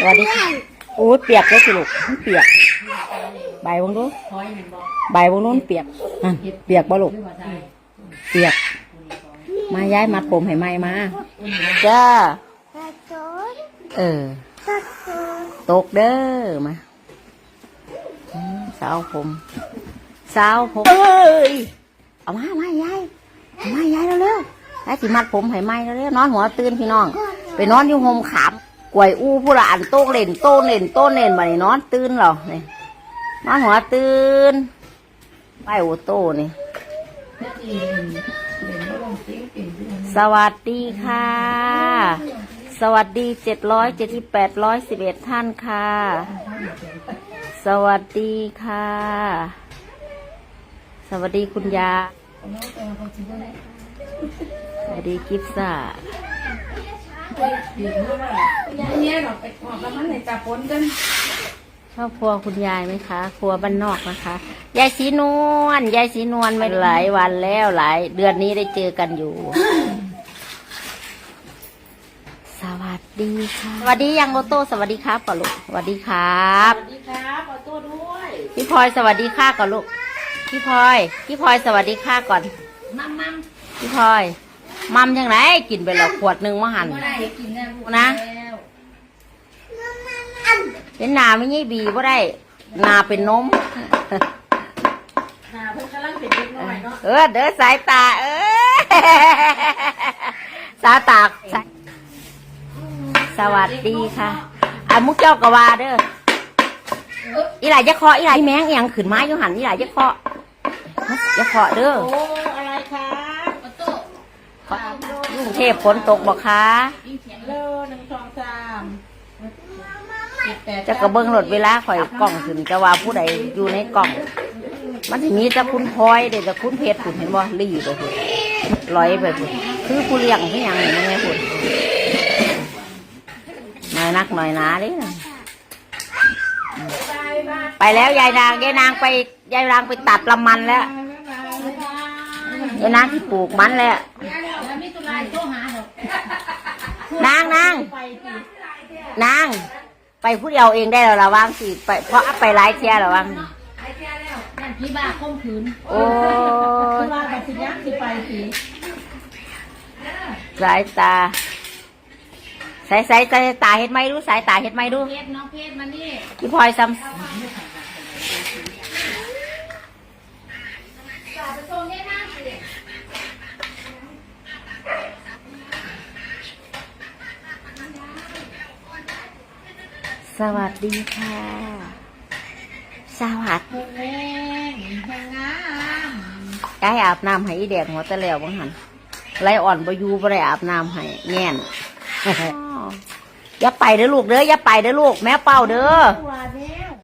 สวัสดีค่ะโอ้เปียกเลยสิลูกมันเปียกใบวงดูถอยเห็นใบวงนู้นเปียกอะเปียกบ่ลูกเปียก มาย้ายมัดผมให้ไหมมาจ้าเออตกเด้อมาสาวผมสาวผมเอ้ยเอามามายายเอามายายเร็วๆยายสิมัดผมให้ไหมเร็วๆนอนหัวตื่นพี่น้อง ไปนอนอยู่โฮมขาม กวยอู้ผู้ละอันโต้เล่นโต้เล่นโต้เล่นมานี่นอนตื่นเหรอนี่นอนหัวตื่นไปโอโต้นี่เมื่อกี้เห็นเห็นว่าลงติ้งติ่งที่มันสวัสดีค่ะ สวัสดีเจ็ดร้อยเจ็ดสิบแปดร้อยสิบเอ็ดท่านค่ะ สวัสดีค่ะ สวัสดีคุณยาสวัสดีกิฟซ่า ดีเมื่อไหร่ยายเนี่ยเราไปออกแล้วมันในตาปนกันครอบครัวคุณยายไหมคะ ครัวบ้านนอกนะคะ ยายสีนวล ยายสีนวลไม่หลายวันแล้วหลาย เดือนนี้ได้เจอกันอยู่ สวัสดีค่ะ สวัสดียังโอโต้สวัสดีครับก่อนลูก สวัสดีครับ สวัสดีครับขอตัวด้วยพี่พลอยสวัสดีค่ะก่อนลูก พี่พลอย พี่พลอยสวัสดีค่ะก่อน มั่มมั่มพี่พลอย มัมยังไงกินไปแล้วขวดหนึ่งมาหันก็ได้กินแล้วนะเป็นหนาไม่ยี่บีบ่ได้หนาเป็นนมหาเพิ่งกำลังเป็นเด็กน้อยเนาะเออเด้อสายตา เออสายตาสายสวัสดีค่ะอะมุกเจ้ากะว่าเด้ออีหลายจะเคาะอีหลายแมงอีหยังขึ้นไม้อยู่หันอีหลายจะเคาะจะเคาะเด้อ โอ้อะไรครับออโต้ ยุ่งเทพฝนตกบอคะยิ่งเสียงเลหนึ่งสองสามจะกระเบื้องรถเวลาข่อยกล่องขึ้นจะว่าผู้ใดอยู่ในกล่อง มันจะมีแต่คุณพลอยเด็แต่คุณเพชรคุณเห็นบ่รีไปคุณร้อยไปคุณคือผู้เลี้ยงคือหยังนี่ไงคุณน้อยนักหน้อยหนาเลยนะไปแล้วยายนางยายนางไปยายนางไปตัดละมันแล้วยายนางที่ปลูกมันแล้ว โทรหาดอกนางนาง ไปสินางไปผู้เดียวเองได้แล้วระวังสิไปเพราะไปหลายเที่ยระวัง นั่นพี่บ้าข่มขืนโอ้ยพี่บ้าแบบสิยักสิไปสิสายตาสายสายสายตาเห็ดไหมดูสายตาเห็ดไหมดูเพชรน้องเพชรมานี่พี่พลอยซ้ำ สวัสดีค่ะ สวัสดีแห้งแห้งงามยายอาบน้ำให้อีแดงหัวตะแล้วบังหันไรอ่อนบอยูบ่ได้อาบน้ำให้แง่นอย่าไปเด้อลูกเด้ออย่าไปเด้อลูก แม่เป่าเด้อตัวเท